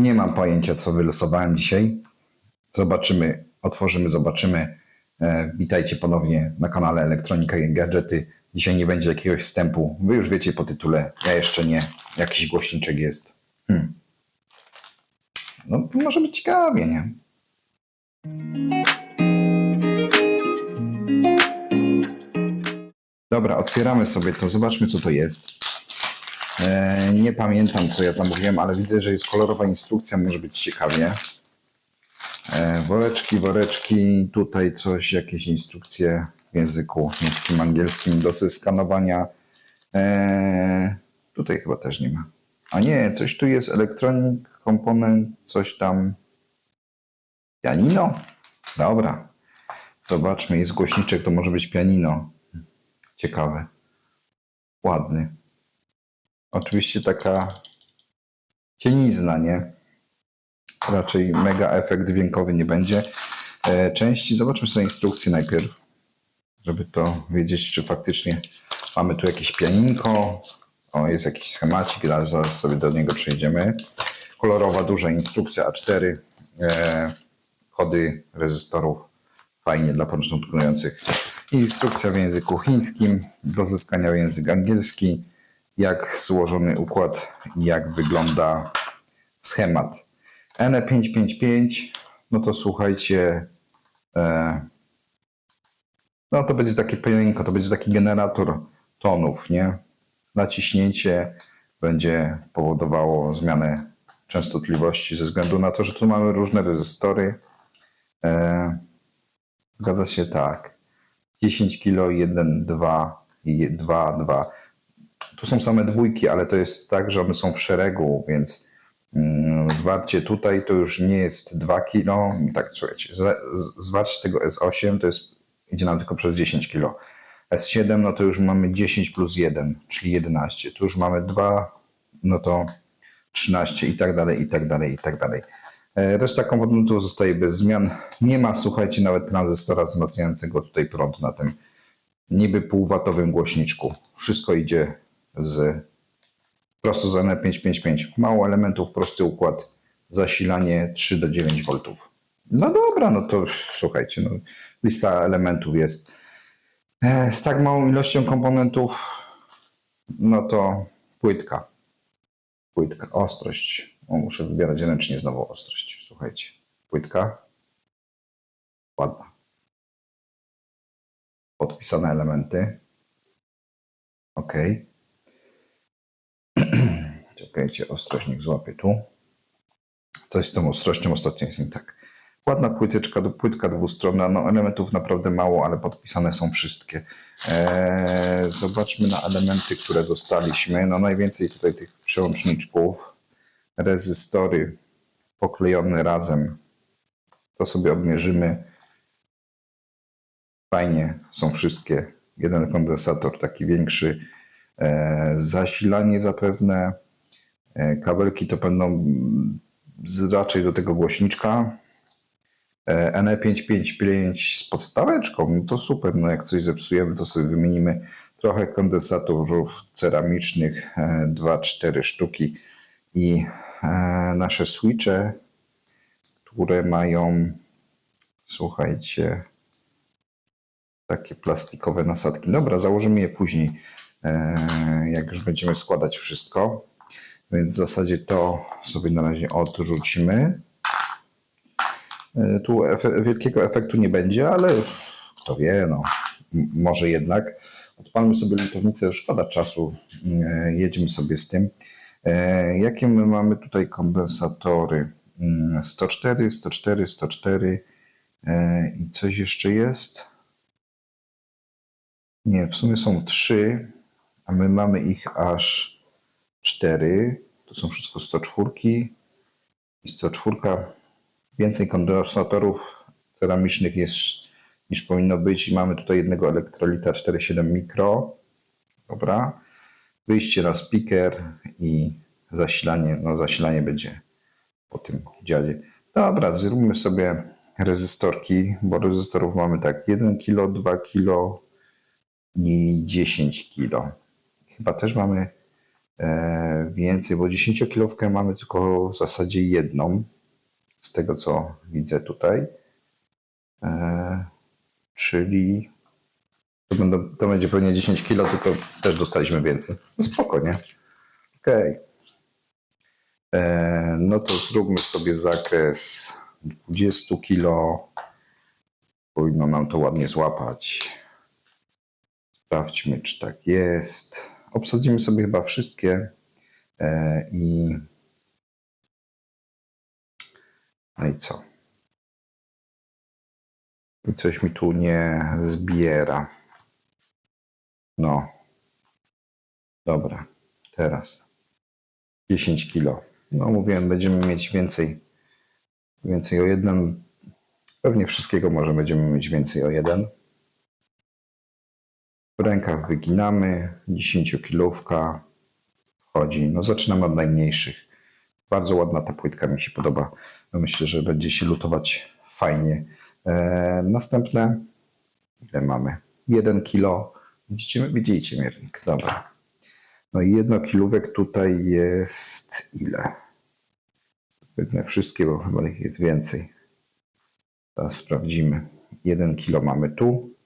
Nie mam pojęcia, co wylosowałem dzisiaj. Zobaczymy, otworzymy, zobaczymy. E, witajcie ponownie na kanale Elektronika i Gadżety. Dzisiaj nie będzie jakiegoś wstępu. Wy już wiecie po tytule, ja jeszcze nie. Jakiś głośniczek jest. Hmm. No, może być ciekawie, nie? Dobra, otwieramy sobie to. Zobaczmy, co to jest. E, nie pamiętam, co ja zamówiłem, ale widzę, że jest kolorowa instrukcja. Może być ciekawie. E, woreczki, woreczki. Tutaj coś, jakieś instrukcje w języku chińskim, angielskim do skanowania. E, tutaj chyba też nie ma. A nie, coś tu jest. Elektronik, komponent, coś tam. Pianino? Dobra. Zobaczmy, jest głośniczek, to może być pianino. Ciekawe. Ładny. Oczywiście taka cienizna, nie? Raczej mega efekt dźwiękowy nie będzie. E, części, zobaczmy sobie instrukcję najpierw, żeby to wiedzieć, czy faktycznie mamy tu jakieś pianinko. O, jest jakiś schemacik, zaraz sobie do niego przejdziemy. Kolorowa, duża instrukcja A4. E, kody rezystorów. Fajnie dla początkujących. Instrukcja w języku chińskim, do zyskania język angielski, jak złożony układ jak wygląda schemat. E NE555, no to słuchajcie, e, no to będzie takie pianinko, to będzie taki generator tonów, nie? Naciśnięcie będzie powodowało zmianę częstotliwości ze względu na to, że tu mamy różne rezystory. E, zgadza się tak. 10 kg, 1, 2 i 2, 2. Tu są same dwójki, ale to jest tak, że one są w szeregu, więc mm, zwarcie tutaj to już nie jest 2 kg. Tak, słuchajcie, zwarcie tego S8 to jest, idzie nam tylko przez 10 kg. S7 no to już mamy 10 plus 1, czyli 11. Tu już mamy 2, no to 13 i tak dalej, i tak dalej, i tak dalej. E, Reszta komponentów zostaje bez zmian. Nie ma, słuchajcie, nawet tranzystora wzmacniającego tutaj prąd na tym niby półwatowym głośniczku. Wszystko idzie z prosto z NR555. Mało elementów, prosty układ, zasilanie 3 do 9 V. No dobra, no to słuchajcie, no, lista elementów jest. E, Z tak małą ilością komponentów, no to płytka. Płytka, ostrość. O, muszę wybierać ręcznie znowu ostrość. Słuchajcie, płytka. Ładna. Podpisane elementy. Ok. Czekajcie, ostrość niech złapie tu. Coś z tą ostrością ostatnio jest nie tak. Ładna płyteczka, płytka dwustronna, no elementów naprawdę mało, ale podpisane są wszystkie. Eee, zobaczmy na elementy, które dostaliśmy. No najwięcej tutaj tych przełączniczków, rezystory poklejone razem. To sobie odmierzymy. Fajnie są wszystkie. Jeden kondensator taki większy. E, zasilanie zapewne. E, kabelki to będą raczej do tego głośniczka. E, NE555 z podstaweczką, no to super. No jak coś zepsujemy, to sobie wymienimy trochę kondensatorów ceramicznych, 2-4 sztuki i e, nasze switche, które mają, słuchajcie, takie plastikowe nasadki. Dobra, założymy je później, e, jak już będziemy składać wszystko. Więc w zasadzie to sobie na razie odrzucimy. E, Tu efe, wielkiego efektu nie będzie, ale kto wie, no, może jednak. Odpalmy sobie lutownicę, szkoda czasu, e, jedźmy sobie z tym. E, Jakie my mamy tutaj kondensatory? Mm, 104, 104, 104 e, i coś jeszcze jest? Nie, w sumie są trzy, a my mamy ich aż cztery. To są wszystko 104 i 104. Więcej kondensatorów ceramicznych jest niż powinno być. I mamy tutaj jednego elektrolita 4,7 mikro. Dobra. Wyjście na speaker i zasilanie. No zasilanie będzie po tym dziale. Dobra, zróbmy sobie rezystorki, bo rezystorów mamy tak 1 kg, 2 kg i 10 kg. Chyba też mamy więcej, bo 10-kilówkę mamy tylko w zasadzie jedną, z tego co widzę tutaj. E, czyli to, będą, to będzie pewnie 10 kilo, tylko też dostaliśmy więcej. No spoko, nie? E, No to zróbmy sobie zakres 20 kilo. Powinno nam to ładnie złapać. Sprawdźmy, czy tak jest. Obsadzimy sobie chyba wszystkie e, i. No i co? I coś mi tu nie zbiera. No. Dobra, teraz 10 kilo. No mówiłem, będziemy mieć więcej. Więcej o jednym. Pewnie wszystkiego może będziemy mieć więcej o jeden. W rękach wyginamy. 10 kilówka wchodzi. No zaczynamy od najmniejszych. Bardzo ładna ta płytka mi się podoba. Myślę, że będzie się lutować fajnie. E, następne. Ile mamy? 1 kilo. Widzicie, widzicie miernik. Dobra. No i jedno kilówek tutaj jest ile? Wytnę wszystkie, bo chyba ich jest więcej. Teraz sprawdzimy. Jeden kilo mamy tu.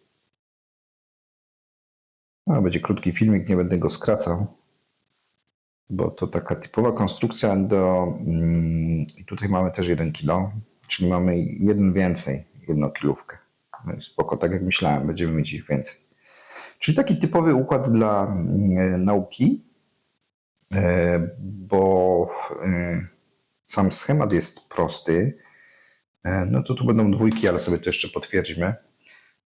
A, będzie krótki filmik, nie będę go skracał, bo to taka typowa konstrukcja do... Mm, I tutaj mamy też jeden kilo, czyli mamy jeden więcej, jedną kilówkę. No i spoko, tak jak myślałem, będziemy mieć ich więcej. Czyli taki typowy układ dla mm, nauki, e, bo e, sam schemat jest prosty. E, No to tu będą dwójki, ale sobie to jeszcze potwierdźmy.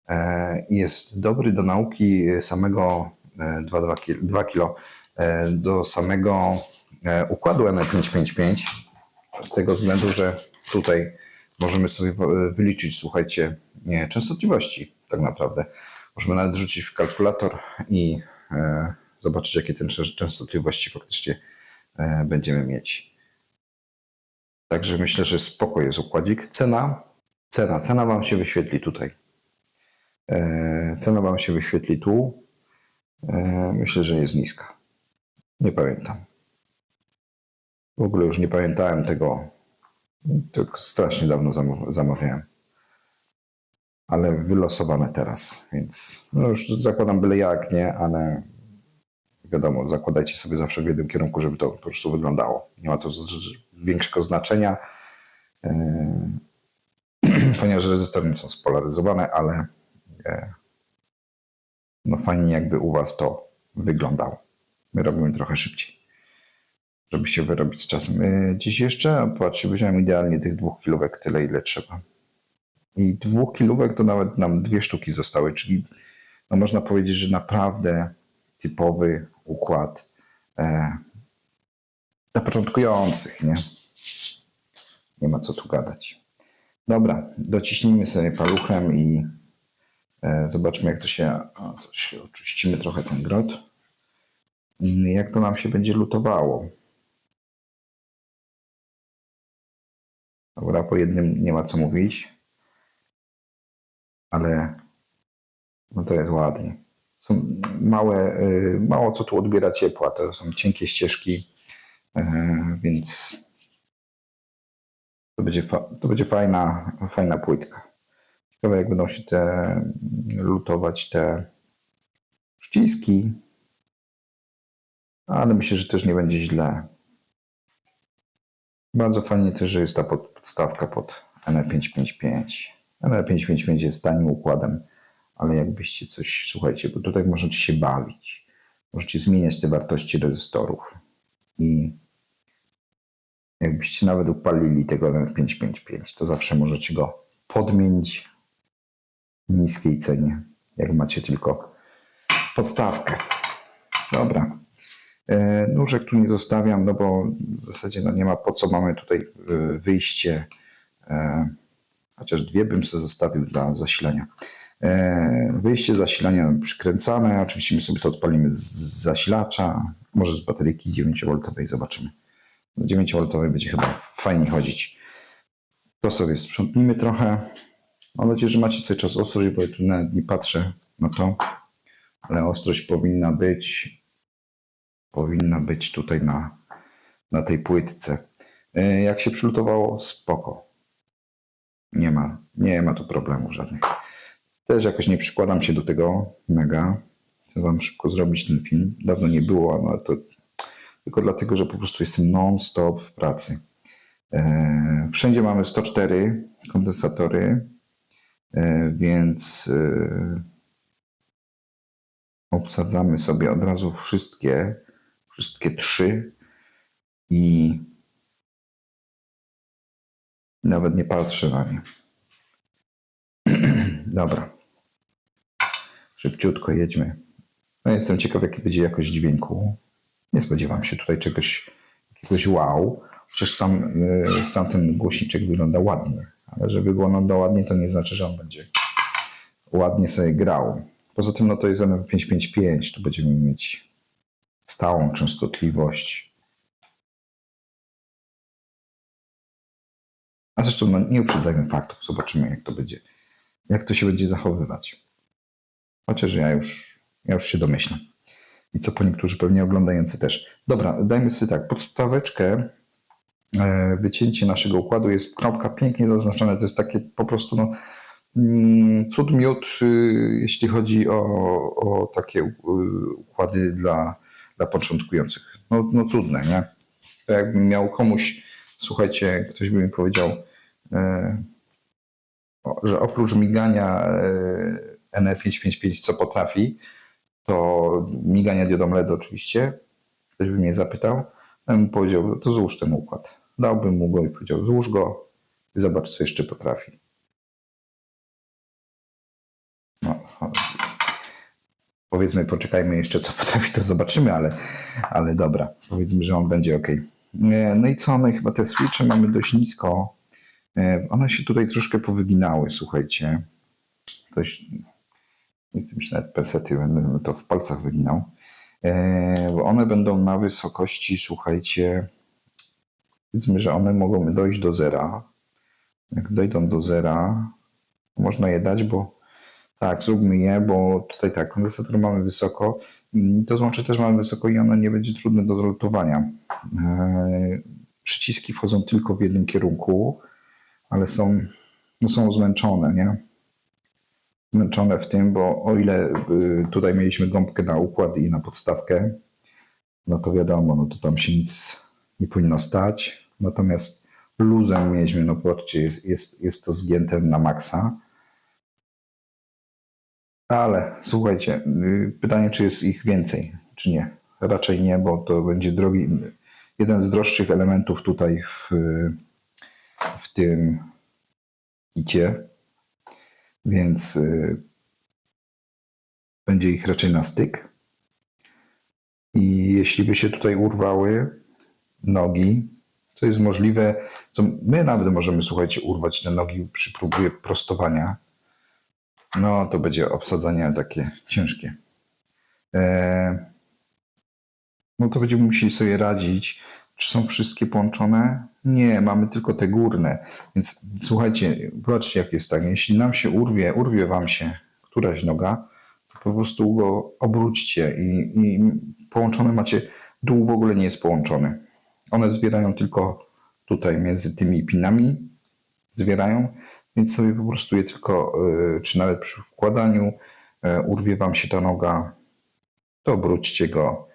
E, Jest dobry do nauki samego 2, 2 kilo, e, do samego e, układu ME555, z tego względu, że tutaj możemy sobie wyliczyć, słuchajcie, częstotliwości tak naprawdę. Możemy nawet rzucić w kalkulator i e, zobaczyć, jakie czę- częstotliwości faktycznie e, będziemy mieć. Także myślę, że spoko jest układzik. Cena, cena, cena Wam się wyświetli tutaj. E, cena Wam się wyświetli tu. E, myślę, że jest niska. Nie pamiętam. W ogóle już nie pamiętałem tego. Tak strasznie dawno zamaw- zamawiałem. Ale wylosowane teraz, więc no już zakładam byle jak, nie? Ale wiadomo, zakładajcie sobie zawsze w jednym kierunku, żeby to po prostu wyglądało. Nie ma to większego znaczenia, e, ponieważ rezystory są spolaryzowane, ale no fajnie jakby u Was to wyglądało. My robimy trochę szybciej, żeby się wyrobić z czasem. E, Dziś jeszcze, patrzcie, wziąłem idealnie tych dwóch kilówek, tyle ile trzeba. I dwóch kilówek to nawet nam dwie sztuki zostały, czyli no można powiedzieć, że naprawdę typowy układ e, dla początkujących, nie? Nie ma co tu gadać. Dobra, dociśnijmy sobie paluchem i e, zobaczmy, jak to się, o, to się oczyścimy trochę ten grot. Mm, Jak to nam się będzie lutowało. Dobra, po jednym nie ma co mówić, ale no to jest ładnie. Są małe, y, mało co tu odbiera ciepła, to są cienkie ścieżki, e, więc to będzie, to będzie fajna, fajna płytka. Ciekawe jak będą się te lutować te przyciski, ale myślę, że też nie będzie źle. Bardzo fajnie też, że jest ta pod- podstawka pod NE555. NE555 jest tanim układem, ale jakbyście coś, słuchajcie, bo tutaj możecie się bawić. Możecie zmieniać te wartości rezystorów. I jakbyście nawet upalili tego NE555, to zawsze możecie go podmienić niskiej cenie, jak macie tylko podstawkę. Dobra. E, Nóżek tu nie zostawiam, no bo w zasadzie no nie ma po co mamy tutaj e, wyjście. E, Chociaż dwie bym sobie zostawił dla zasilania. Wyjście zasilania przykręcane. Oczywiście my sobie to odpalimy z zasilacza, może z bateryki 9V, zobaczymy. Z 9V będzie chyba fajnie chodzić. To sobie sprzątnijmy trochę. Mam nadzieję, że macie cały czas ostrość, bo ja tu nawet nie patrzę na to, ale ostrość powinna być powinna być tutaj na, na tej płytce. E, Jak się przylutowało, spoko. Nie ma, nie ma tu problemów żadnych. Też jakoś nie przykładam się do tego mega. Chcę wam szybko zrobić ten film. Dawno nie było, ale to tylko dlatego, że po prostu jestem non-stop w pracy. E, Wszędzie mamy 104 kondensatory, więc e, obsadzamy sobie od razu wszystkie, wszystkie trzy i nawet nie patrzę na nie. Dobra. Szybciutko jedźmy. No jestem ciekaw, jaki będzie jakość dźwięku. Nie spodziewam się tutaj czegoś, jakiegoś wow. Chociaż sam, y, sam ten głośniczek wygląda ładnie. Ale żeby wyglądał ładnie, to nie znaczy, że on będzie ładnie sobie grał. Poza tym, no to jest NF555, tu będziemy mieć stałą częstotliwość. A zresztą no, nie uprzedzajmy faktów, zobaczymy jak to będzie, jak to się będzie zachowywać. Chociaż ja już, ja już się domyślam. I co po niektórzy pewnie oglądający też. Dobra, dajmy sobie tak, podstaweczkę, wycięcie naszego układu jest kropka pięknie zaznaczone, to jest takie po prostu no, mm, cud miód, y, jeśli chodzi o, o takie układy dla, dla początkujących. No, no cudne, nie? To jakbym miał komuś, słuchajcie, ktoś by mi powiedział, e, że oprócz migania e, NF555 co potrafi, to migania diodą LED oczywiście, ktoś by mnie zapytał, bym powiedział, to złóż ten układ. Dałbym mu go i powiedział, złóż go i zobacz, co jeszcze potrafi. No, powiedzmy, poczekajmy jeszcze, co potrafi, to zobaczymy, ale, ale dobra, powiedzmy, że on będzie ok. No i co, my chyba te switche mamy dość nisko. E, One się tutaj troszkę powyginały, słuchajcie. Ktoś, nie chcę mi się nawet pesety, będę to w palcach wyginał. E, one będą na wysokości, słuchajcie, powiedzmy, że one mogą dojść do zera. Jak dojdą do zera, można je dać, bo tak, zróbmy je, bo tutaj tak, kondensator mamy wysoko, mm, to złącze też mamy wysoko i ono nie będzie trudne do lutowania. E, Przyciski wchodzą tylko w jednym kierunku, ale są, no są zmęczone, nie? Zmęczone w tym, bo o ile y, tutaj mieliśmy gąbkę na układ i na podstawkę, no to wiadomo, no to tam się nic nie powinno stać. Natomiast luzem mieliśmy, no patrzcie, jest, jest, jest to zgięte na maksa. Ale słuchajcie, y, pytanie, czy jest ich więcej, czy nie? Raczej nie, bo to będzie drogi, jeden z droższych elementów tutaj w, w tym icie, więc y, będzie ich raczej na styk. I jeśli by się tutaj urwały nogi, co jest możliwe, co my nawet możemy, słuchajcie, urwać te nogi przy próbie prostowania, no to będzie obsadzanie takie ciężkie. E, no to będziemy musieli sobie radzić. Czy są wszystkie połączone? Nie, mamy tylko te górne. Więc słuchajcie, zobaczcie jak jest tak. Jeśli nam się urwie, urwie wam się któraś noga, to po prostu go obróćcie i, i połączone macie, dół w ogóle nie jest połączony. One zbierają tylko tutaj między tymi pinami, zbierają, więc sobie po prostu je tylko, y, czy nawet przy wkładaniu y, urwie wam się ta noga, to obróćcie go,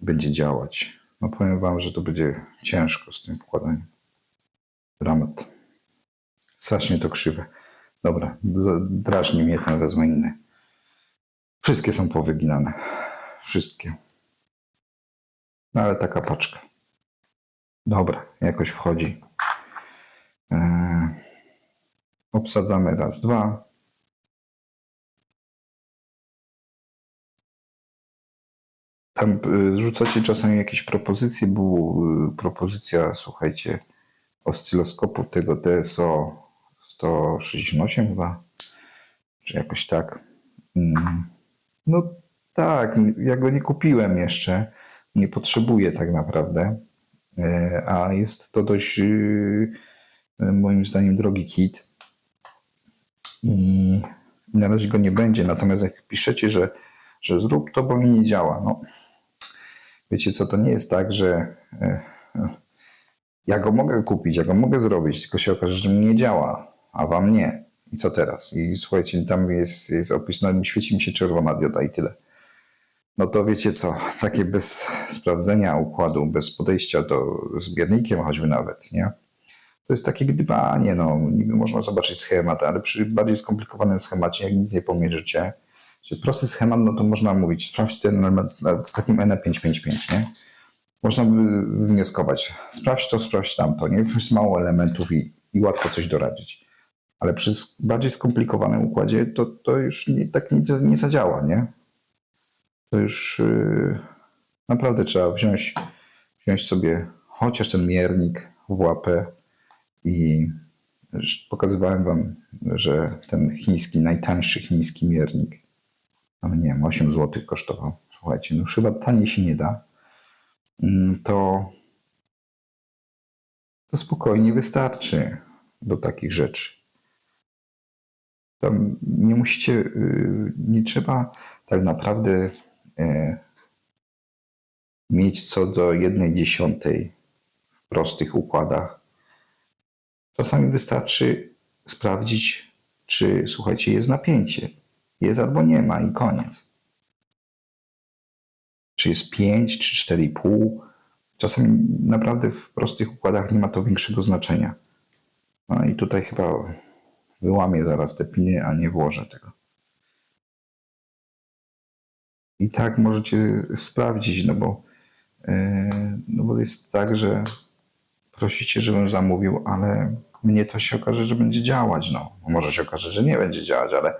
będzie działać. No powiem wam, że to będzie ciężko z tym wkładaniem. Dramat. Strasznie to krzywe. Dobra, drażni mnie ten, wezmę inny. Wszystkie są powyginane. Wszystkie. No ale taka paczka. Dobra, jakoś wchodzi. Eee, obsadzamy raz, dwa. Tam y, rzucacie czasami jakieś propozycje. Była y, propozycja, słuchajcie, oscyloskopu tego DSO 168 chyba, czy jakoś tak. Mm. No tak, ja go nie kupiłem jeszcze. Nie potrzebuję tak naprawdę. E, A jest to dość y, moim zdaniem drogi kit. I na razie go nie będzie. Natomiast jak piszecie, że, że zrób to, bo mi nie działa. No, wiecie co, to nie jest tak, że e, ja go mogę kupić, ja go mogę zrobić, tylko się okaże, że mi nie działa, a wam nie. I co teraz? I słuchajcie, tam jest, jest opis, no świeci mi się czerwona dioda i tyle. No to wiecie co, takie bez sprawdzenia układu, bez podejścia do zbiornikiem choćby nawet, nie? To jest takie gdybanie, no niby można zobaczyć schemat, ale przy bardziej skomplikowanym schemacie, jak nic nie pomierzycie, czy prosty schemat, no to można mówić, sprawdź ten element z- takim NE555, nie? Można by wnioskować, sprawdź to, sprawdź tamto, nie? Jest mało elementów i, i łatwo coś doradzić. Ale przy bardziej skomplikowanym układzie to, to już nie, tak nie, nie zadziała, nie? To już yy, naprawdę trzeba wziąć, wziąć sobie chociaż ten miernik w łapę i już pokazywałem wam, że ten chiński, najtańszy chiński miernik, no nie wiem, 8 zł kosztował. Słuchajcie, no chyba taniej się nie da. Mm, To, to spokojnie wystarczy do takich rzeczy. Tam nie musicie, yy, nie trzeba tak naprawdę mieć co do jednej dziesiątej w prostych układach. Czasami wystarczy sprawdzić, czy słuchajcie, jest napięcie. Jest albo nie ma i koniec. Czy jest 5, czy 4,5. Czasami naprawdę w prostych układach nie ma to większego znaczenia. No i tutaj chyba wyłamię zaraz te piny, a nie włożę tego. I tak możecie sprawdzić, no bo, e, no bo jest tak, że prosicie, żebym zamówił, ale mnie to się okaże, że będzie działać. No. Może się okaże, że nie będzie działać, ale,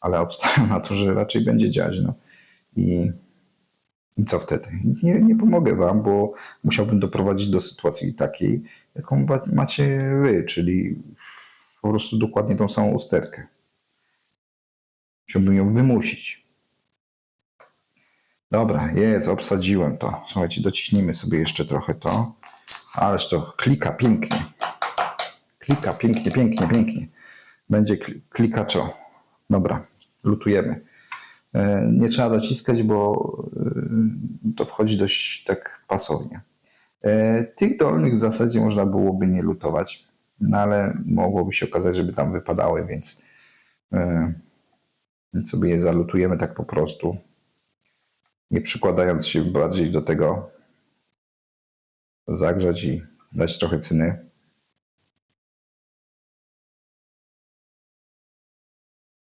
ale obstawiam na to, że raczej będzie działać. No. I, I co wtedy? Nie, nie pomogę wam, bo musiałbym doprowadzić do sytuacji takiej, jaką macie wy, czyli po prostu dokładnie tą samą usterkę. Musiałbym ją wymusić. Dobra, jest, obsadziłem to. Słuchajcie, dociśnijmy sobie jeszcze trochę to. Ależ to klika pięknie. Klika pięknie, pięknie, pięknie. Będzie kl- klikaczo. Dobra, lutujemy. E, Nie trzeba dociskać, bo e, to wchodzi dość tak pasownie. E, Tych dolnych w zasadzie można byłoby nie lutować, no ale mogłoby się okazać, żeby tam wypadały, więc sobie je zalutujemy tak po prostu nie przykładając się bardziej do tego, zagrzać i dać trochę cyny.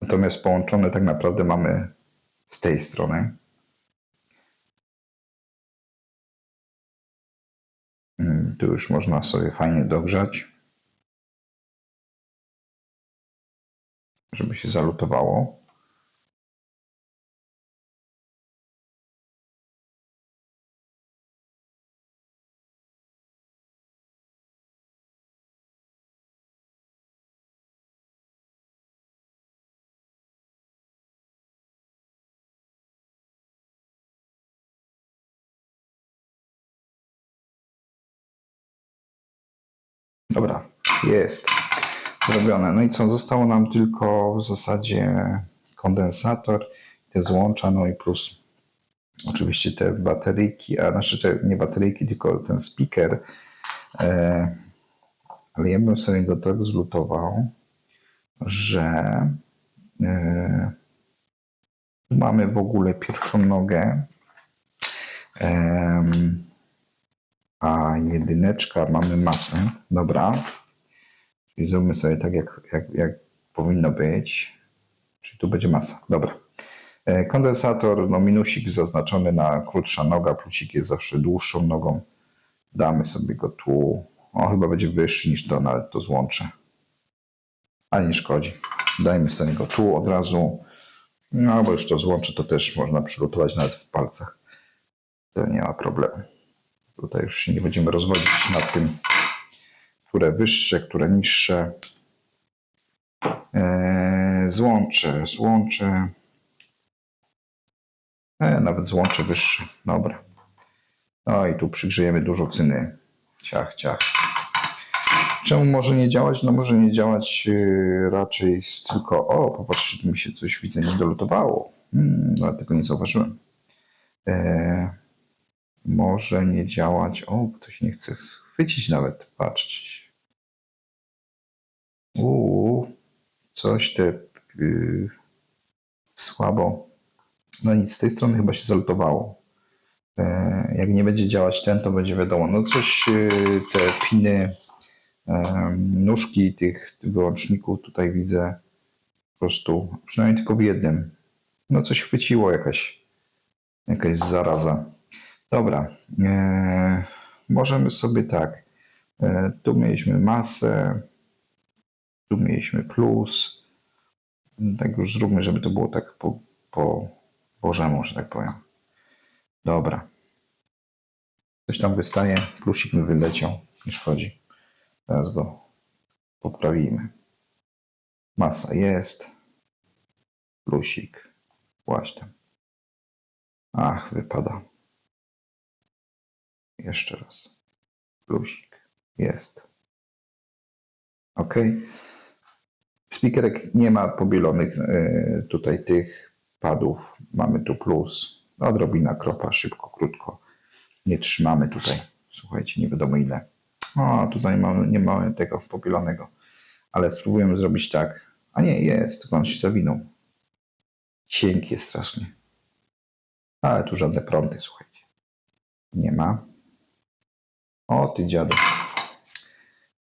Natomiast połączone tak naprawdę mamy z tej strony. Mm, Tu już można sobie fajnie dogrzać, żeby się zalutowało. Dobra, jest zrobione. No i co? Zostało nam tylko w zasadzie kondensator, te złącza, no i plus oczywiście te bateryjki, a znaczy te, nie bateryjki, tylko ten speaker. E, ale ja bym sobie go tak zlutował, że e, mamy w ogóle pierwszą nogę. Em, a jedyneczka mamy masę. Dobra. Czyli zróbmy sobie tak, jak, jak, jak powinno być. Czyli tu będzie masa. Dobra. E, Kondensator, no minusik zaznaczony na krótsza noga, plusik jest zawsze dłuższą nogą. Damy sobie go tu. On chyba będzie wyższy niż to, nawet to złącze. Ale nie szkodzi. Dajmy sobie go tu od razu. No, bo już to złącze to też można przygotować nawet w palcach. To nie ma problemu. Tutaj już się nie będziemy rozwodzić nad tym, które wyższe, które niższe. Eee, złącze, złącze. E, nawet złącze wyższe. Dobra. No i tu przygrzejemy dużo cyny. Ciach, ciach. Czemu może nie działać? No może nie działać yy, raczej tylko. O, popatrzcie, tu mi się coś widzę nie dolutowało. Hmm, no, tego nie zauważyłem. Eee, może nie działać. O, ktoś nie chce schwycić nawet, patrzeć. Uuu, coś te yy, słabo. No nic, z tej strony chyba się zalutowało. E, jak nie będzie działać ten, to będzie wiadomo. No coś, yy, te piny, em, nóżki tych wyłączników tutaj widzę po prostu, przynajmniej tylko w jednym. No coś chwyciło, jakaś, jakaś zaraza. Dobra, e, możemy sobie tak. E, tu mieliśmy masę, tu mieliśmy plus. Tak już zróbmy, żeby to było tak po, po bożemu, że tak powiem. Dobra. Coś tam wystaje, plusik mi wyleciał, nie szkodzi. Teraz go poprawimy. Masa jest. Plusik. Właśnie. Ach, wypada. Jeszcze raz. Plusik. Jest. Ok. Speakerek nie ma pobielonych e, tutaj tych padów. Mamy tu plus. Odrobina kropa, szybko, krótko. Nie trzymamy tutaj. Słuchajcie, nie wiadomo ile. O, tutaj mamy, nie mamy tego pobielonego. Ale spróbujemy zrobić tak. A nie, jest, tylko on się zawinął. Cienki jest strasznie. Ale tu żadne prądy, słuchajcie. Nie ma. O, ty dziadu.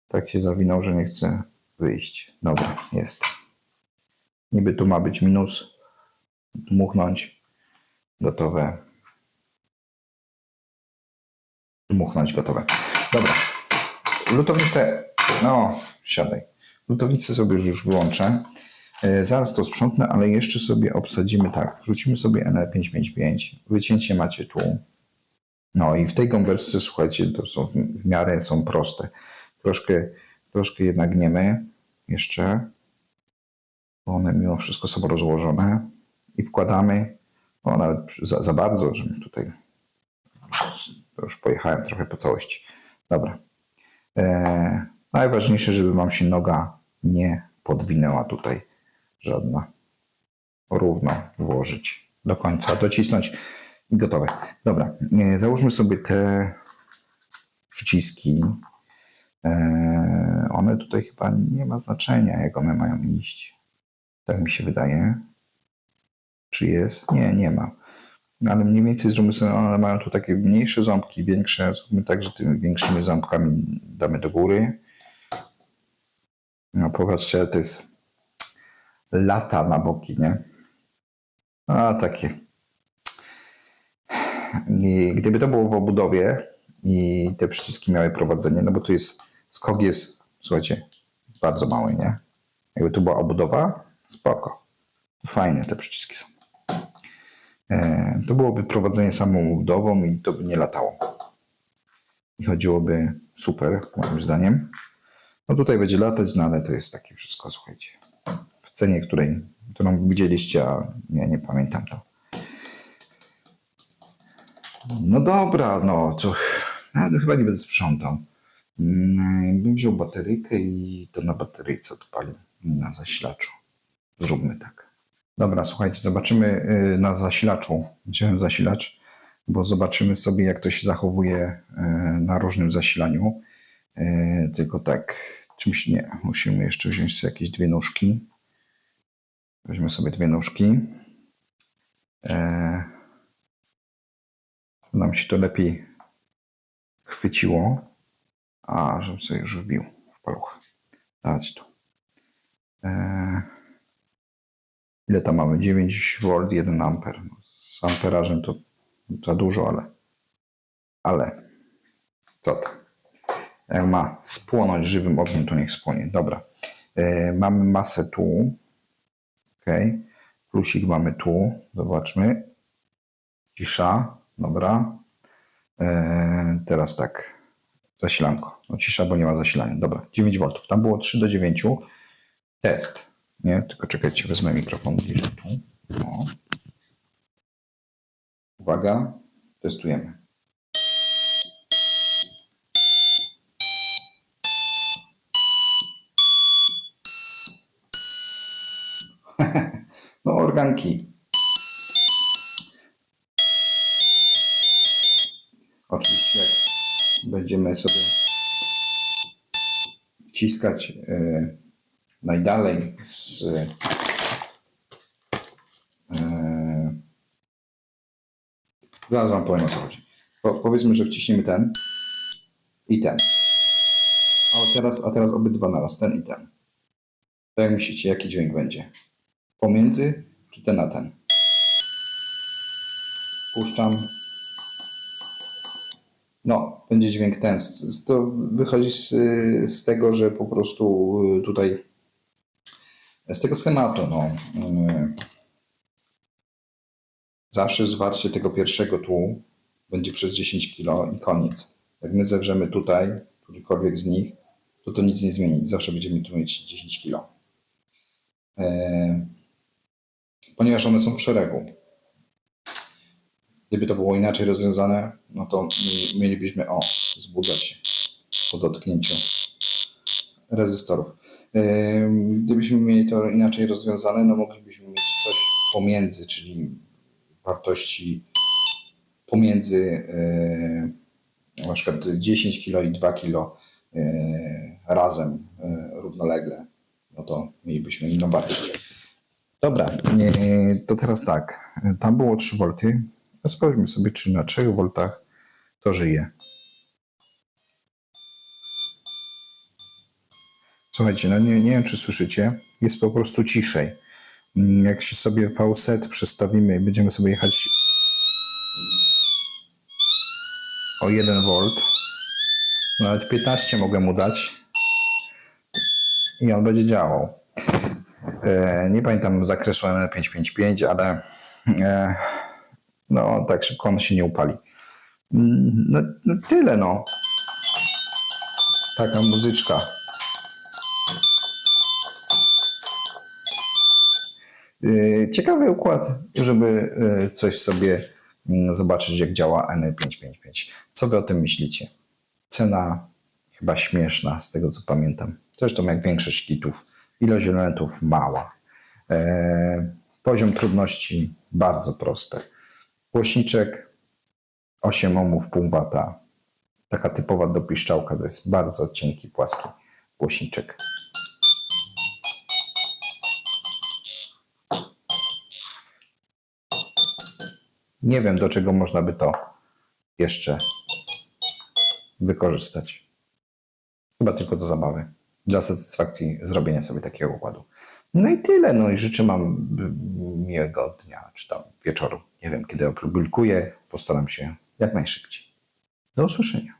Tak się zawinął, że nie chce wyjść. Dobra, jest. Niby tu ma być minus. Dmuchnąć. Gotowe. Dmuchnąć, gotowe. Dobra. Lutownicę. No, siadaj. Lutownicę sobie już wyłączę. E, Zaraz to sprzątnę, ale jeszcze sobie obsadzimy tak. Wrzucimy sobie NL555. Wycięcie macie tu. No i w tej konwersji, słuchajcie, to są w miarę są proste. Troszkę, troszkę jednak niemy jeszcze. Bo one mimo wszystko są rozłożone. I wkładamy, o nawet za, za bardzo, że tutaj już pojechałem trochę po całości. Dobra. E, najważniejsze, żeby wam się noga nie podwinęła tutaj. Żadna. Równo włożyć do końca, docisnąć i gotowe. Dobra, e, załóżmy sobie te przyciski. E, one tutaj chyba nie ma znaczenia, jak one mają iść. Tak mi się wydaje. Czy jest? Nie, nie ma. Ale mniej więcej zróbmy sobie, one mają tu takie mniejsze ząbki, większe. Zróbmy tak, że tymi większymi ząbkami damy do góry. No popatrzcie, ale to jest lata na boki, nie? A takie. I gdyby to było w obudowie i te przyciski miały prowadzenie, no bo tu jest, skok jest, słuchajcie, bardzo mały, nie? Jakby tu była obudowa, spoko. Fajne te przyciski są. E, to byłoby prowadzenie samą obudową i to by nie latało. I chodziłoby super, moim zdaniem. No tutaj będzie latać, no ale to jest takie wszystko, słuchajcie. W cenie, której, którą widzieliście, a nie, nie pamiętam to. No dobra, no co, no, chyba nie będę sprzątał. Mm, Bym wziął bateryjkę i to na bateryjce odpalił, na zasilaczu. Zróbmy tak. Dobra, słuchajcie, zobaczymy y, na zasilaczu. Wziąłem zasilacz, bo zobaczymy sobie, jak to się zachowuje y, na różnym zasilaniu. Y, Tylko tak, czymś nie. Musimy jeszcze wziąć sobie jakieś dwie nóżki. Weźmy sobie dwie nóżki. Nam się to lepiej chwyciło. A, żebym sobie już wbił w paluch. Dać tu. E, Ile tam mamy? 9 V, 1 amper. Z amperażem to za dużo, ale. Ale. Co to? Jak ma spłonąć żywym ogniem, to niech spłonie. Dobra. E, mamy masę tu. Ok. Plusik mamy tu. Zobaczmy. Cisza. Dobra. E, teraz tak. Zasilanko. No cisza, bo nie ma zasilania. Dobra. 9 V. Tam było 3 do 9. Test. Nie, tylko czekajcie, wezmę mikrofon bliżej tu. O. Uwaga, testujemy. No, organki. Będziemy sobie wciskać e, najdalej z e, zaraz wam powiem o co chodzi. Po, powiedzmy, że wciśniemy ten i ten. A teraz, a teraz obydwa naraz, ten i ten. To jak myślicie, jaki dźwięk będzie? Pomiędzy czy ten na ten? Puszczam. No, będzie dźwięk ten. To wychodzi z, z tego, że po prostu y, tutaj z tego schematu, no. y, Zawsze zwarcie tego pierwszego tłu będzie przez 10 kg i koniec. Jak my zewrzemy tutaj, którykolwiek z nich, to to nic nie zmieni. Zawsze będziemy tu mieć 10 kg. E, ponieważ one są w szeregu. Gdyby to było inaczej rozwiązane, no to mi- mielibyśmy, o, zbudzać się po dotknięciu rezystorów. Gdybyśmy mieli to inaczej rozwiązane, no moglibyśmy mieć coś pomiędzy, czyli wartości pomiędzy na przykład 10 kg i 2 kg razem równolegle, no to mielibyśmy inną wartość. Dobra, e, to teraz tak. Tam było 3 V. Sprawdźmy sobie, czy na 3 V to żyje. Słuchajcie, no nie, nie wiem, czy słyszycie, jest po prostu ciszej. Mm, Jak się sobie V-set przestawimy i będziemy sobie jechać o 1 V, nawet 15 mogę mu dać i on będzie działał. E, nie pamiętam zakresu N555, ale e, no tak szybko on się nie upali. No, no tyle no. Taka muzyczka. Yy, Ciekawy układ, żeby yy, coś sobie mm, zobaczyć, jak działa N555. Co wy o tym myślicie? Cena chyba śmieszna, z tego co pamiętam. Zresztą jak większość kitów. Ilość elementów mała. Eee, poziom trudności bardzo prosty. Głośniczek 8 ohmów, pół wata. Taka typowa dopiszczałka, to jest bardzo cienki, płaski głośniczek. Nie wiem, do czego można by to jeszcze wykorzystać. Chyba tylko do zabawy. Dla satysfakcji zrobienia sobie takiego układu. No i tyle. No i życzę Wam miłego dnia, czy tam wieczoru. Nie wiem, kiedy opublikuję. Postaram się jak najszybciej. Do usłyszenia.